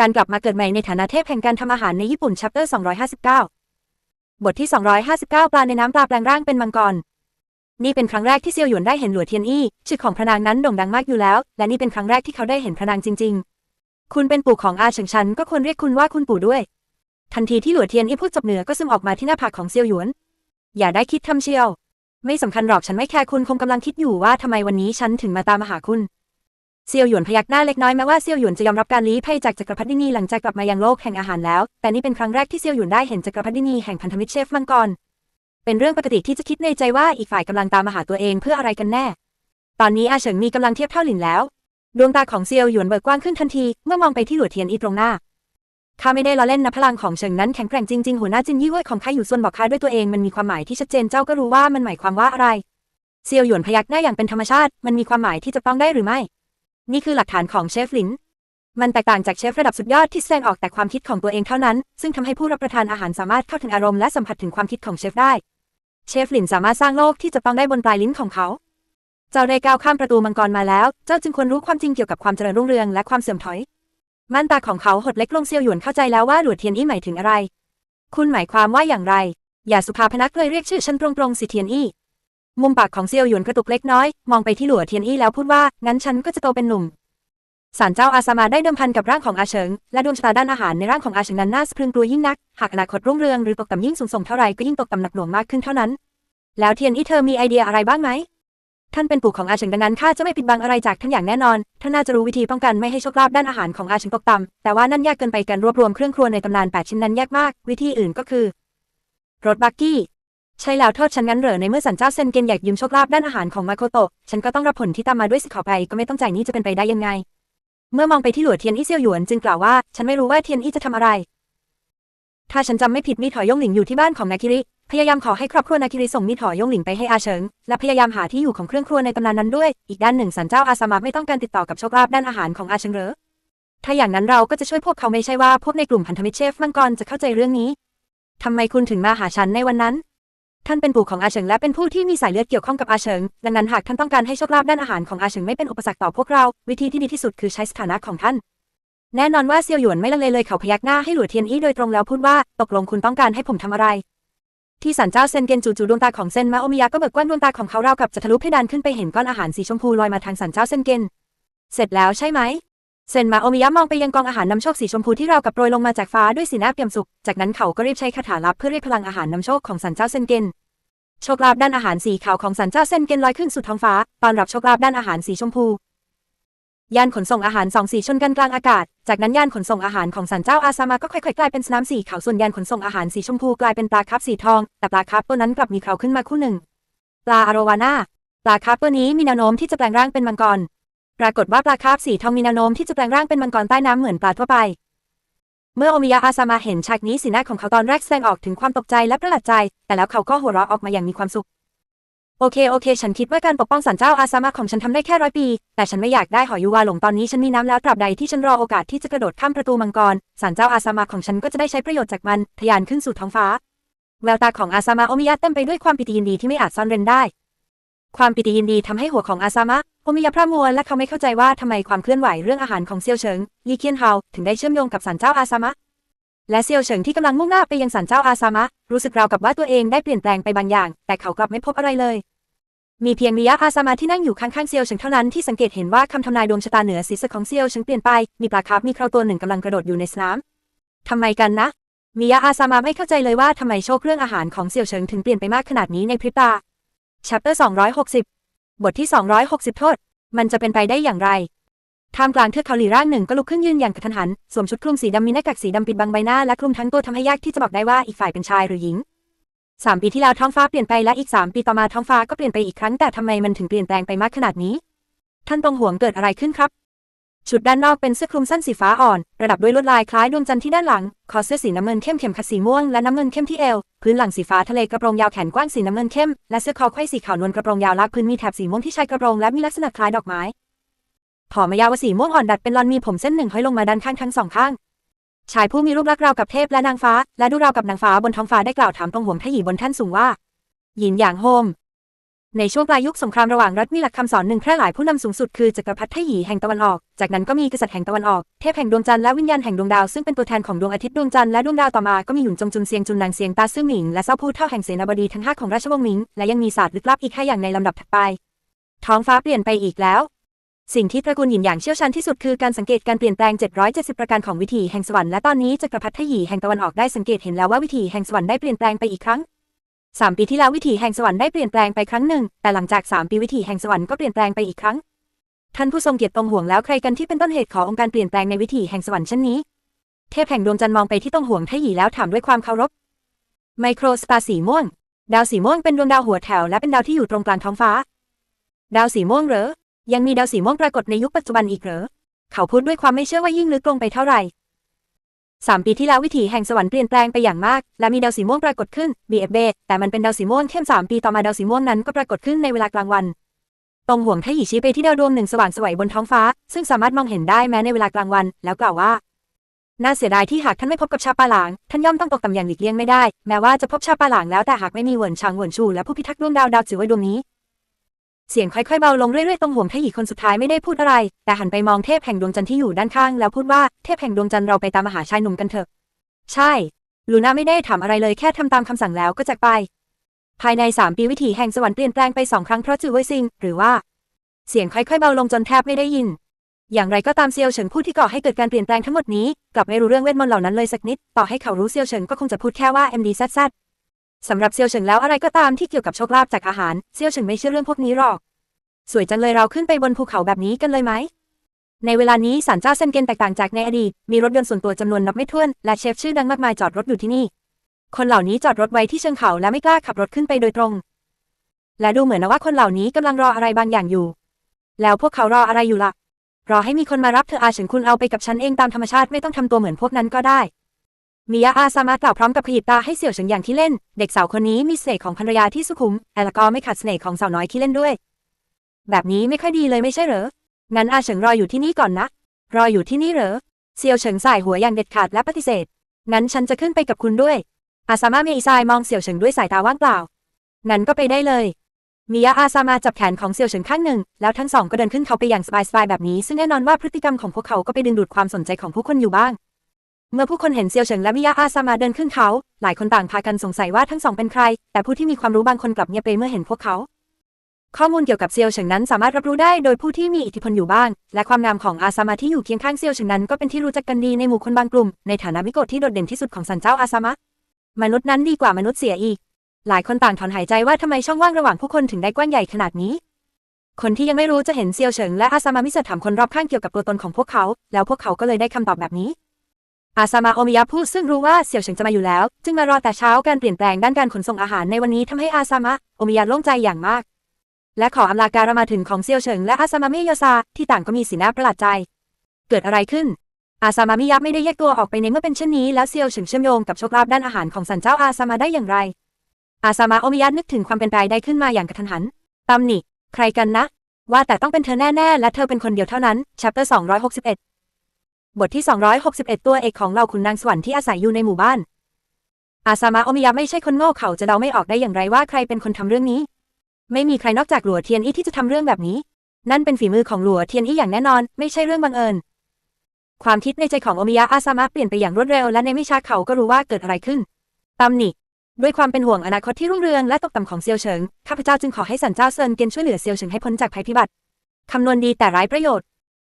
การกลับมาเกิดใหม่ในฐานะเทพแห่งการทำอาหารในญี่ปุ่น chapter 259 บทที่ 259 ปลาในน้ำปลาแปลงร่างเป็นมังกร นี่เป็นครั้งแรกที่เซียวหยวนได้เห็นหลัวเทียนอี้ชื่อของพระนางนั้นโด่งดังมากอยู่แล้ว และนี่เป็นครั้งแรกที่เขาได้เห็นพระนางจริง ๆ คุณเป็นปู่ของอาเฉิงชันก็ควรเรียกคุณว่าคุณปู่ด้วย ทันทีที่หลัวเทียนอี้พูดจบเหนือก็ซึมออกมาที่หน้าผากของเซียวหยวน อย่าได้คิดทำเชียว ไม่สำคัญหรอกฉันไม่แคร์คุณคงกำลังคิดอยู่ว่าทำไมวันนี้ฉันถึงมาตามมาหาคุณ เซียวหยวนพยักหน้าเล็กน้อยแม้ว่าเซียวหยวนจะยอมรับการลี้ภัยจากจักรพรรดินีหลังจากกลับมายังโลกแห่งอาหารแล้ว แต่นี่เป็นครั้งแรกที่เซียวหยวนได้เห็นจักรพรรดินีแห่งพันธมิตรเชฟมังกร เป็นเรื่องปกติที่จะคิดในใจว่าอีกฝ่ายกำลังตามมาหาตัวเองเพื่ออะไรกันแน่ ตอนนี้อาเฉิงมีกำลังเทียบเท่าหลินแล้ว ดวงตาของเซียวหยวนเบิกกว้างขึ้นทันทีเมื่อมองไปที่หลัวเทียนอีตรงหน้าข้าไม่ได้ล้อเล่นนะพลังของเฉิงนั้นแข็งแกร่งจริงๆหัวหน้าจินยี่เว่ยของข้าอยู่ส่วนบอกข้าด้วยตัวเองมันมีความหมายที่ชัดเจนเจ้าก็รู้ว่ามันหมายความว่าอะไรเซียวหยวนพยักหน้าอย่างเป็นธรรมชาติ มันมีความหมายที่จะต้องได้หรือไม่ นี่คือหลักฐานของเชฟหลิน มันแตกต่างจากเชฟระดับสุดยอดที่แสดงออกแต่ความคิดของตัวเองเท่านั้น ซึ่งทำให้ผู้รับประทานอาหารสามารถเข้าถึงอารมณ์และสัมผัสถึงความคิดของเชฟได้ เชฟหลินสามารถสร้างโลกที่จะต้องได้บนปลายลิ้นของเขาเจ้าได้ก้าวข้ามประตูมังกรมาแล้ว เจ้าจึงควรรู้ความจริงเกี่ยวกับความเจริญรุ่งเรืองและความเสื่อมถอย ม่านตาของเขาหดเล็กลงเซียวหยวนเข้าใจแล้วว่าหลวดเทียนอี้หมายถึงอะไร คุณหมายความว่าอย่างไร อย่าสุภาพนักเลยเรียกชื่อฉันตรงๆสิเทียนอี้ มุมปากของเซียวหยวนกระตุกเล็กน้อย มองไปที่หลัวเทียนอี้แล้วพูดว่า งั้นฉันก็จะโตเป็นหนุ่มศาลเจ้าอาสมาได้เดิมพันกับร่างของอาเฉิง และดวงชะตาด้านอาหารในร่างของอาเฉิงนั้นน่าสะพรึงกลัวยิ่งนัก หากอนาคตรุ่งเรืองหรือตกต่ำยิ่งสูงส่งเท่าไรก็ยิ่งตกต่ำหนักหน่วงมากขึ้นเท่านั้น แล้วเทียนอี้เธอมีไอเดียอะไรบ้างไหม ท่านเป็นปู่ของอาเฉิงดังนั้นข้าจะไม่ปิดบังอะไรจากท่านอย่างแน่นอน ท่านน่าจะรู้วิธีป้องกันไม่ให้โชคลาภด้านอาหารของอาเฉิงตกต่ำ แต่ว่านั่นยากเกินไปการรวบรวมเครื่องครัวในตำนานแปดชิ้นนั้นยากมาก วิธีอื่นก็คือรถบักกี้ ใช่แล้วโทษฉันงั้นเหรอในเมื่อสันเจ้าเซนเกนอยากยืมโชคลาภด้านอาหารของมาโคโตะฉันก็ต้องรับผลที่ตามมาด้วยสิขอไปก็ไม่ต้องจ่ายนี้จะเป็นไปได้ยังไง เมื่อมองไปที่หลัวเทียนอี้เซียวหยวนจึงกล่าวว่าฉันไม่รู้ว่าเทียนอี้จะทำอะไร ถ้าฉันจำไม่ผิดมีถอยยงหลิงอยู่ที่บ้านของนาคิริ พยายามขอให้ครอบครัวนาคิริส่งมีถอยยงหลิงไปให้อาเฉิง และพยายามหาที่อยู่ของเครื่องครัวในตำนานนั้นด้วย อีกด้านหนึ่งสันเจ้าอาสามะไม่ต้องการติดต่อกับโชคลาภด้านอาหารของอาเฉิงเหรอถ้าอย่างนั้นเราก็จะช่วยพวกเขาไม่ใช่ว่าพวกในกลุ่มพันธมิตรเชฟมังกรจะเข้าใจเรื่องนี้ทำไมคุณถึงมาหาฉันในวันนั้น ท่านเป็นปู่ของอาเฉิงและเป็นผู้ที่มีสายเลือดเกี่ยวข้องกับอาเฉิง ดังนั้นหากท่านต้องการให้โชคลาภด้านอาหารของอาเฉิงไม่เป็นอุปสรรคต่อพวกเรา วิธีที่ดีที่สุดคือใช้สถานะของท่าน แน่นอนว่าเซียวหยวนไม่ลังเลเลยเขาพยักหน้าให้หลัวเทียนอี้โดยตรงแล้วพูดว่า ตกลงคุณต้องการให้ผมทำอะไร ที่ศาลเจ้าเซนเกนจู่ๆดวงตาของเซนมาโอมิยะก็เบิกกว้างดวงตาของเขาราวกับจะทะลุเพดานขึ้นไปเห็นก้อนอาหารสีชมพูลอยมาทางศาลเจ้าเซนเกนเสร็จแล้วใช่ไหม เซนมาโอมิยะมองไปยังกองอาหารนำโชคสีชมพูที่ราวกับโปรยลงมาจากฟ้าด้วยสีหน้าเปี่ยมสุข จากนั้นเขาก็รีบใช้คาถาลับเพื่อเรียกพลังอาหารนำโชคของศาลเจ้าเซนเกน โชคลาภด้านอาหารสีขาวของศาลเจ้าเซนเกนลอยขึ้นสู่ท้องฟ้าตอนรับโชคลาภด้านอาหารสีชมพู ยานขนส่งอาหารสองสีชนกันกลางอากาศ จากนั้นยานขนส่งอาหารของสันเจ้าอาซามาก็ค่อยๆกลายเป็นสนามสีขาวส่วนยานขนส่งอาหารสีชมพูกลายเป็นปลาคาร์ฟสีทอง แต่ปลาคาร์ฟตัวนั้นกลับมีเขาขึ้นมาคู่หนึ่ง ปลาอารวาน่าปลาคาร์ฟตัวนี้มีแนวโน้มที่จะแปลงร่างเป็นมังกร ปรากฏว่าปลาคาร์ฟสีทองมีแนวโน้มที่จะแปลงร่างเป็นมังกรใต้น้ำเหมือนปลาทั่วไป เมื่อโอมิยะอาซามาเห็นฉากนี้สีหน้าของเขาตอนแรกแสดงออกถึงความตกใจและประหลาดใจ แต่แล้วเขาก็หัวเราะออกมาอย่างมีความสุข โอเคโอเค ฉันคิดว่าการปกป้องสันเจ้าอาซามะของฉันทำได้แค่ร้อยปี แต่ฉันไม่อยากได้หอยูวาหลงตอนนี้ฉันมีน้ำแล้วตราบใดที่ฉันรอโอกาสที่จะกระโดดข้ามประตูมังกรสันเจ้าอาซามะของฉันก็จะได้ใช้ประโยชน์จากมันทะยานขึ้นสู่ท้องฟ้าแววตาของอาซามะโอมิยะเต็มไปด้วยความปิติยินดีที่ไม่อาจซ่อนเร้นได้ ความปิติยินดีทำให้หัวของอาซามะโอมิยะพร่ำมัวและเขาไม่เข้าใจว่าทำไมความเคลื่อนไหวเรื่องอาหารของเซียวเฉิงลีเคียนเฮาถึงได้เชื่อมโยงกับสันเจ้าอาซามะ และเซียวเฉิงที่กำลังมุ่งหน้าไปยังสันเจ้าอาซามะ รู้สึกราวกับว่าตัวเองได้เปลี่ยนแปลงไปบางอย่าง แต่เขากลับไม่พบอะไรเลย มีเพียงมิยะอาซามาที่นั่งอยู่ข้างๆเซียวเฉิงเท่านั้นที่สังเกตเห็นว่าคำทำนายดวงชะตาเหนือศีรษะของเซียวเฉิงเปลี่ยนไปมีปลาคาร์ฟมีคราวตัวหนึ่งกำลังกระโดดอยู่ในสนามทำไมกันนะมิยะอาซามาไม่เข้าใจเลยว่าทำไมโชคเรื่องอาหารของเซียวเฉิงถึงเปลี่ยนไปมากขนาดนี้ในพริบตา chapter 260 บทที่ 260 โทษ มันจะเป็นไปได้อย่างไร ท่ามกลางเทือกเขาหลีร่างหนึ่งก็ลุกขึ้นยืนอย่างกระทันหัน สวมชุดคลุมสีดำมีหน้ากากสีดำปิดบังใบหน้าและคลุมทั้งตัวทำให้ยากที่จะบอกได้ว่าอีกฝ่ายเป็นชายหรือหญิงสามปีที่แล้วท้องฟ้าเปลี่ยนไปและอีกสามปีต่อมาท้องฟ้าก็เปลี่ยนไปอีกครั้งแต่ทำไมมันถึงเปลี่ยนแปลงไปมากขนาดนี้ ท่านตรงห่วงเกิดอะไรขึ้นครับ ชุดด้านนอกเป็นเสื้อคลุมสั้นสีฟ้าอ่อน ประดับด้วยลวดลายคล้ายดวงจันทร์ที่ด้านหลัง คอเสื้อสีน้ำเงินเข้มเข็มขัดสีม่วงและน้ำเงินเข้มที่เอว พื้นหลังสีฟ้าทะเลกระโปรงยาวแขนกว้างสีน้ำเงินเข้ม และเสื้อคอไขว้สีขาวนวลกระโปรงยาวลากพื้นมีแถบสีม่วงที่ชายกระโปรงและมีลักษณะคล้ายดอกไม้ผอมยาวสีม่วงอ่อนดัดเป็นลอนมีผมเส้นหนึ่งห้อยลงมาด้านข้างทั้งสองข้าง ชายผู้มีรูปลักษณ์ราวกับเทพและนางฟ้า และดูราวกับนางฟ้าบนท้องฟ้าได้กล่าวถามตรงหวงทหยีบนแท่นสูงว่า หยินหยางโฮม ในช่วงปลายยุคสงครามระหว่างรัฐมีหลักคำสอนหนึ่งแพร่หลายผู้นำสูงสุดคือจักรพรรดิไทหยีแห่งตะวันออก จากนั้นก็มีกษัตริย์แห่งตะวันออก เทพแห่งดวงจันทร์และวิญญาณแห่งดวงดาวซึ่งเป็นตัวแทนของดวงอาทิตย์ดวงจันทร์และดวงดาวต่อมาก็มีหยุนจงจุนเซียงจุนนางเซียงตาซื่อหมิงและเซาผู้เท่าแห่งเสนาบดีทั้งห้าของราชวงศ์หมิง และยังมีศาสตร์ลึกลับอีกห้าอย่างในลำดับถัดไป ท้องฟ้าเปลี่ยนไปอีกแล้ว สิ่งที่ตระกูลหยินอย่างเชี่ยวชาญที่สุดคือการสังเกตการเปลี่ยนแปลง 770 ประการของวิถีแห่งสวรรค์และตอนนี้จักรพรรดิไทหยีแห่งตะวันออกได้สังเกตเห็นแล้วว่าวิถีแห่งสวรรค์ได้เปลี่ยนแปลงไปอีกครั้ง สามปีที่แล้ววิถีแห่งสวรรค์ได้เปลี่ยนแปลงไปครั้งหนึ่ง แต่หลังจากสามปีวิถีแห่งสวรรค์ก็เปลี่ยนแปลงไปอีกครั้ง ท่านผู้ทรงเกียรติตรงห่วงแล้วใครกันที่เป็นต้นเหตุขององค์การเปลี่ยนแปลงในวิถีแห่งสวรรค์เช่นนี้ เทพแห่งดวงจันทร์มองไปที่ตรงห่วงไทหยีแล้วถามด้วยความเคารพ ไมโครสตาร์สีม่วง ดาวสีม่วงเป็นดวงดาวหัวแถวและเป็นดาวที่อยู่ตรงกลางท้องฟ้า ดาวสีม่วงเหรอ ยังมีดาวสีม่วงปรากฏในยุคปัจจุบันอีกเหรอ เขาพูดด้วยความไม่เชื่อว่ายิ่งลึกลงไปเท่าไหร่ สามปีที่แล้ววิถีแห่งสวรรค์เปลี่ยนแปลงไปอย่างมาก และมีดาวสีม่วงปรากฏขึ้น BFB แต่มันเป็นดาวสีม่วงเข้มสามปีต่อมาดาวสีม่วงนั้นก็ปรากฏขึ้นในเวลากลางวัน ตรงห่วงไทหยีชี้ไปที่ดาวดวงหนึ่งสว่างสวยบนท้องฟ้า ซึ่งสามารถมองเห็นได้แม้ในเวลากลางวัน แล้วกล่าวว่า น่าเสียดายที่หากท่านไม่พบกับชาปาหลาง ท่านย่อมต้องตกต่ำอย่างหลีกเลี่ยงไม่ได้ แม้ว่าจะพบชาปาหลางแล้วแต่หากไม่มีเหวินชางเหวินชูและผู้พิทักษ์ดวงดาวดาวจือไว้ดวงนี้ เสียงค่อยๆเบาลงเรื่อยๆตรงห่วงไทหยีคนสุดท้ายไม่ได้พูดอะไร แต่หันไปมองเทพแห่งดวงจันทร์ที่อยู่ด้านข้างแล้วพูดว่าเทพแห่งดวงจันทร์เราไปตามมหาชายหนุ่มกันเถอะ ใช่ ลูน่าไม่ได้ถามอะไรเลยแค่ทำตามคำสั่งแล้วก็จากไป ภายในสามปีวิถีแห่งสวรรค์เปลี่ยนแปลงไปสองครั้งเพราะจือเวยซิง หรือว่า เสียงค่อยๆเบาลงจนแทบไม่ได้ยิน อย่างไรก็ตามเซียวเฉิงผู้ที่ก่อให้เกิดการเปลี่ยนแปลงทั้งหมดนี้กลับไม่รู้เรื่องเวทมนต์เหล่านั้นเลยสักนิด ต่อให้เขารู้เซียวเฉิงก็คงจะพูดแค่ว่า MDZZ สำหรับเซียวเฉิงแล้วอะไรก็ตามที่เกี่ยวกับโชคลาภจากอาหารเซียวเฉิงไม่เชื่อเรื่องพวกนี้หรอก สวยจังเลยเราขึ้นไปบนภูเขาแบบนี้กันเลยไหม ในเวลานี้ศาลเจ้าเซนเกนแตกต่างจากในอดีต มีรถยนต์ส่วนตัวจำนวนนับไม่ถ้วน และเชฟชื่อดังมากมายจอดรถอยู่ที่นี่ คนเหล่านี้จอดรถไว้ที่เชิงเขาและไม่กล้าขับรถขึ้นไปโดยตรง และดูเหมือนนะว่าคนเหล่านี้กำลังรออะไรบางอย่างอยู่ แล้วพวกเขารออะไรอยู่ล่ะ รอให้มีคนมารับเธออาเฉินคุณเอาไปกับฉันเองตามธรรมชาติไม่ต้องทำตัวเหมือนพวกนั้นก็ได้ มียาอาสามากล่าวพร้อมกับขยิบตาให้เสี่ยวเฉิงอย่างที่เล่น เด็กสาวคนนี้มีเสน่ห์ของภรรยาที่สุขุมแต่ละก็ไม่ขัดเสน่ห์ของสาวน้อยที่เล่นด้วย แบบนี้ไม่ค่อยดีเลยไม่ใช่เหรอ งั้นอาเฉิงรออยู่ที่นี่ก่อนนะ รออยู่ที่นี่เหรอเซียวเฉิงสายหัวอย่างเด็ดขาดและปฏิเสธ งั้นฉันจะขึ้นไปกับคุณด้วย อาซามาเมอิซายมองเสี่ยวเฉิงด้วยสายตาว่างเปล่า งั้นก็ไปได้เลยมียาอาซามาจับแขนของเซียวเฉิงข้างหนึ่ง แล้วทั้งสองก็เดินขึ้นเขาไปอย่างสบายๆแบบนี้ ซึ่งแน่นอนว่าพฤติกรรมของพวกเขาก็ไปดึงดูดความสนใจของผู้คนอยู่บ้าง เมื่อผู้คนเห็นเซียวเฉิงและมิยาอาซามาเดินขึ้นเขา หลายคนต่างพากันสงสัยว่าทั้งสองเป็นใคร แต่ผู้ที่มีความรู้บางคนกลับเงียบไปเมื่อเห็นพวกเขา ข้อมูลเกี่ยวกับเซียวเฉิงนั้นสามารถรับรู้ได้โดยผู้ที่มีอิทธิพลอยู่บ้าง และความงามของอาซามาที่อยู่เคียงข้างเซียวเฉิงนั้นก็เป็นที่รู้จักกันดีในหมู่คนบางกลุ่ม ในฐานะมิโกะที่โดดเด่นที่สุดของสันเจ้าอาซามะ มนุษย์นั้นดีกว่ามนุษย์เสียอีก หลายคนต่างถอนหายใจว่าทำไมช่องว่างระหว่างผู้คนถึงได้กว้างใหญ่ขนาดนี้คนที่ยังไม่รู้จะเห็นเซียวเฉิงและอาซามามิเสถามคนรอบข้างเกี่ยวกับตัวตนของพวกเขา แล้วพวกเขาก็เลยได้คำตอบแบบนี้ อาซามาโอมิยะพูดซึ่งรู้ว่าเสี่ยวเฉิงจะมาอยู่แล้ว จึงมารอแต่เช้าการเปลี่ยนแปลงด้านการขนส่งอาหารในวันนี้ทำให้อาซามะโอมิยะโล่งใจอย่างมาก และขออำลาการมาถึงของเซียวเฉิงและอาซามามิโยซาที่ต่างก็มีสีหน้าประหลาดใจ เกิดอะไรขึ้น อาซามามิยะไม่ได้แยกตัวออกไปในเมื่อเป็นเช่นนี้แล้วเซียวเฉิงเชื่อมโยงกับโชคลาภด้านอาหารของสันเจ้าอาซามาได้อย่างไร อาซามาโอมิยะนึกถึงความเป็นไปได้ขึ้นมาอย่างกระทันหันตำหนิใครกันนะ ว่าแต่ต้องเป็นเธอแน่ๆและเธอเป็นคนเดียวเท่านั้น chapter 261 บทที่ 261 ตัวเอกของเราขุนนางสวรรค์ที่อาศัยอยู่ในหมู่บ้าน อาซามาโอมิยะไม่ใช่คนโง่เขาจะเดาไม่ออกได้อย่างไรว่าใครเป็นคนทำเรื่องนี้ ไม่มีใครนอกจากหลัวเทียนอี้ที่จะทำเรื่องแบบนี้ นั่นเป็นฝีมือของหลัวเทียนอี้อย่างแน่นอน ไม่ใช่เรื่องบังเอิญ ความคิดในใจของโอมิยะอาซามะเปลี่ยนไปอย่างรวดเร็วและในไม่ช้าเขาก็รู้ว่าเกิดอะไรขึ้นตำหนิด้วยความเป็นห่วงอนาคตที่รุ่งเรืองและตกต่ำของเซียวเฉิงข้าพเจ้าจึงขอให้สันเจ้าเซินเกียนช่วยเหลือเซียวเฉิงให้พ้นจากภัยพิบัติคำนวณดีแต่ร้ประโยชน์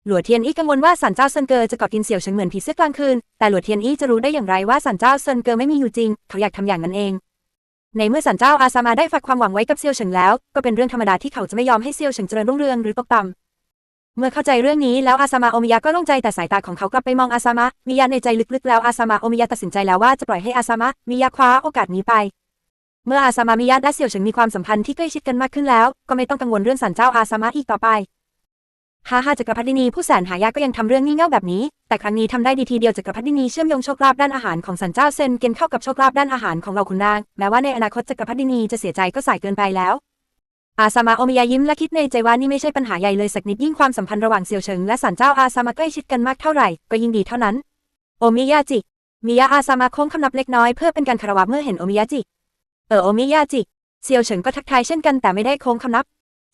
หลัวเทียนอี้กังวลว่าสันเจ้าเซินเกอจะเกาะกินเสี่ยวเฉิงเหมือนผีเสื้อกลางคืน แต่หลัวเทียนอี้จะรู้ได้อย่างไรว่าสันเจ้าเซินเกอไม่มีอยู่จริง เขาอยากทำอย่างนั้นเอง ในเมื่อสันเจ้าอาซามาได้ฝากความหวังไว้กับเซียวเฉิงแล้ว ก็เป็นเรื่องธรรมดาที่เขาจะไม่ยอมให้เซียวเฉิงเจริญรุ่งเรืองหรือตกต่ำเมื่อเข้าใจเรื่องนี้แล้วอาซามาโอมิยะก็โล่งใจแต่สายตาของเขากลับไปมองอาซามะมิยะในใจลึกๆแล้วอาซามาโอมิยะตัดสินใจแล้วว่าจะปล่อยให้อาซามะมิยะคว้าโอกาสนี้ไปเมื่ออาซามามิยะและเสี่ยวเฉิงมีความสัมพันธ์ที่ใกล้ชิดกันมากขึ้นแล้ว ก็ไม่ต้องกังวลเรื่องสันเจ้าอาซามะอีกต่อไป ฮ่าฮ่าจักรพรรดินีผู้แสนหายากก็ยังทำเรื่องงี่เง่าแบบนี้ แต่ครั้งนี้ทำได้ดีทีเดียวจักรพรรดินีเชื่อมโยงโชคลาภด้านอาหารของสันเจ้าเซนเกนเข้ากับโชคลาภด้านอาหารของเราคุณนาง แม้ว่าในอนาคตจักรพรรดินีจะเสียใจก็สายเกินไปแล้ว อาซามาโอมิยะยิ้มและคิดในใจว่านี่ไม่ใช่ปัญหาใหญ่เลยสักนิดยิ่งความสัมพันธ์ระหว่างเซียวเฉิงและสันเจ้าอาซามาใกล้ชิดกันมากเท่าไหร่ก็ยิ่งดีเท่านั้น โอมิยะจิ มิยะอาซามาโค้งคำนับเล็กน้อยเพื่อเป็นการคารวะเมื่อเห็นโอมิยะจิ เออโอมิยะจิ เซียวเฉิงก็ทักทายเช่นกันแต่ไม่ได้โค้งคำนับ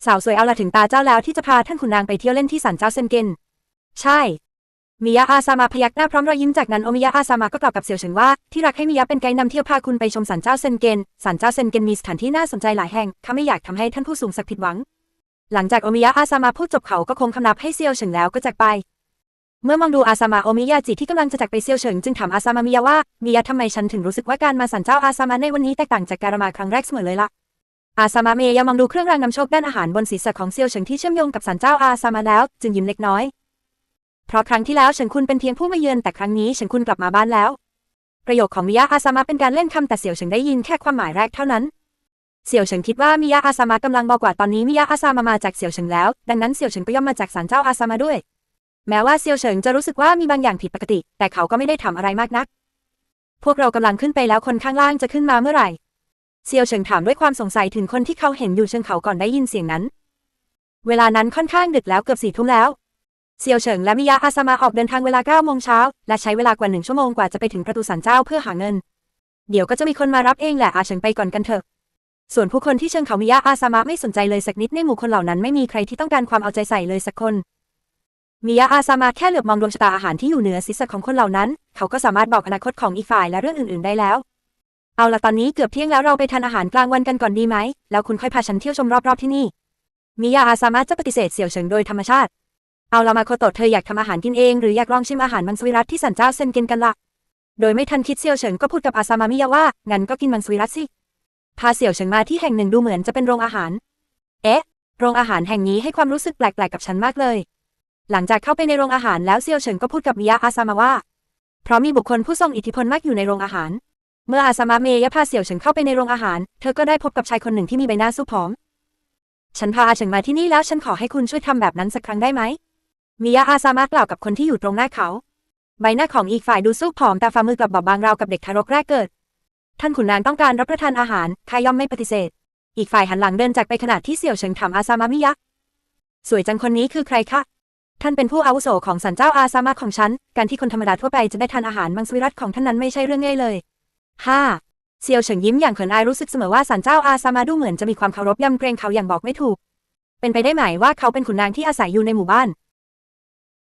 สาวสวยเอาละถึงตาเจ้าแล้วที่จะพาท่านขุนนางไปเที่ยวเล่นที่ศาลเจ้าเซนเกนใช่มิยะอาซามาพยักหน้าพร้อมรอยยิ้มจากนั้นโอมิยะอาซามาก็กล่าวกับเสี่ยวเฉิงว่าที่รักให้มิยะเป็นไกด์นำเที่ยวพาคุณไปชมศาลเจ้าเซนเกนศาลเจ้าเซนเกนมีสถานที่น่าสนใจหลายแห่งข้าไม่อยากทำให้ท่านผู้สูงศักดิ์ผิดหวัง หลังจากโอมิยะอาซามาพูดจบเขาก็คงคำนับให้เซียวเฉิงแล้วก็จากไป เมื่อมองดูอาซามาโอมิยะจิที่กำลังจะจากไปเซียวเฉิงจึงถามอาซามามิยะว่ามิยะทำไมฉันถึงรู้สึกว่าการมาศาลเจ้าอาซามาในวันนี้แตกต่างจากการมาครั้งแรกเสมอเลยล่ะ อาซามาเมยมองดูเครื่องรางนำโชคด้านอาหารบนศีรษะของเซียวเฉิงที่เชื่อมโยงกับศาลเจ้าอาซามาแล้ว จึงยิ้มเล็กน้อย เพราะครั้งที่แล้วเฉิงคุณเป็นเพียงผู้มาเยือนแต่ครั้งนี้เฉิงคุณกลับมาบ้านแล้ว ประโยคของมิยะอาซามาเป็นการเล่นคำแต่เสี่ยวเฉิงได้ยินแค่ความหมายแรกเท่านั้นเสี่ยวเฉิงคิดว่ามิยะอาซามากำลังบอกว่าตอนนี้มิยะอาซามามาจากเสี่ยวเฉิงแล้ว ดังนั้นเสี่ยวเฉิงก็ย่อมมาจากศาลเจ้าอาซามาด้วย แม้ว่าเสี่ยวเฉิงจะรู้สึกว่ามีบางอย่างผิดปกติ แต่เขาก็ไม่ได้ทำอะไรมากนัก พวกเรากำลังขึ้นไปแล้วคนข้างล่างจะขึ้นมาเมื่อไหร่ เซียวเฉิงถามด้วยความสงสัยถึงคนที่เขาเห็นอยู่เชิงเขาก่อนได้ยินเสียงนั้น เวลานั้นค่อนข้างดึกแล้วเกือบสี่ทุ่มแล้ว เซียวเฉิงและมิยะอาซามาออกเดินทางเวลา9โมงเช้าและใช้เวลากว่าหนึ่งชั่วโมงกว่าจะไปถึงประตูศาลเจ้าเพื่อหาเงิน เดี๋ยวก็จะมีคนมารับเองแหละอาเฉิงไปก่อนกันเถอะ ส่วนผู้คนที่เชิงเขามิยะอาซามะไม่สนใจเลยสักนิดในหมู่คนเหล่านั้นไม่มีใครที่ต้องการความเอาใจใส่เลยสักคนมิยะอาซามะแค่เหลือบมองดวงชะตาอาหารที่อยู่เหนือศีรษะของคนเหล่านั้น เขาก็สามารถบอกอนาคตของอีกฝ่ายและเรื่องอื่น ๆ ได้แล้ว เอาละตอนนี้เกือบเที่ยงแล้วเราไปทานอาหารกลางวันกันก่อนดีไหม แล้วคุณค่อยพาฉันเที่ยวชมรอบๆที่นี่ มิยะอาซามะจะปฏิเสธเสี่ยวเฉิงโดยธรรมชาติ เอาละมาโคโตะเธออยากทำอาหารกินเองหรืออยากลองชิมอาหารมังสวิรัตที่สันเจ้าเซนกินกันละโดยไม่ทันคิดเสี่ยวเฉิงก็พูดกับอาซามามิยะว่า งั้นก็กินมังสวิรัตสิ พาเสี่ยวเฉิงมาที่แห่งหนึ่งดูเหมือนจะเป็นโรงอาหาร เอ๊ะ โรงอาหารแห่งนี้ให้ความรู้สึกแปลกๆกับฉันมากเลย หลังจากเข้าไปในโรงอาหารแล้วเสี่ยวเฉิงก็พูดกับมิยะอาซามาว่า เพราะมีบุคคลผู้ทรงอิทธิพลมากอยู่ในโรงอาหาร เมื่ออาซามาเมยะพาเสี่ยวเฉิงเข้าไปในโรงอาหาร เธอก็ได้พบกับชายคนหนึ่งที่มีใบหน้าสู้ผอม ฉันพาอาเฉิงมาที่นี่แล้วฉันขอให้คุณช่วยทำแบบนั้นสักครั้งได้ไหม มิยะอาซามะกล่าวกับคนที่อยู่ตรงหน้าเขา ใบหน้าของอีกฝ่ายดูสู้ผอมแต่ฝ่ามือกลับบอบบางราวกับเด็กทารกแรกเกิด ท่านขุนนางต้องการรับประทานอาหารข้าย่อมไม่ปฏิเสธ อีกฝ่ายหันหลังเดินจากไปขณะที่เสี่ยวเฉิงถามอาซามามิยะ สวยจังคนนี้คือใครคะ ท่านเป็นผู้อาวุโสของสันเจ้าอาซามาของฉัน การที่คนธรรมดาทั่วไปจะได้ทานอาหารมังสวิรัตของท่านนั้นไม่ใช่เรื่องง่ายเลย ห้าเซียวเฉิงยิ้มอย่างเขินอายรู้สึกเสมอว่าสันเจ้าอาซามาดูเหมือนจะมีความเคารพยำเกรงเขาอย่างบอกไม่ถูก เป็นไปได้ไหมว่าเขาเป็นขุนนางที่อาศัยอยู่ในหมู่บ้าน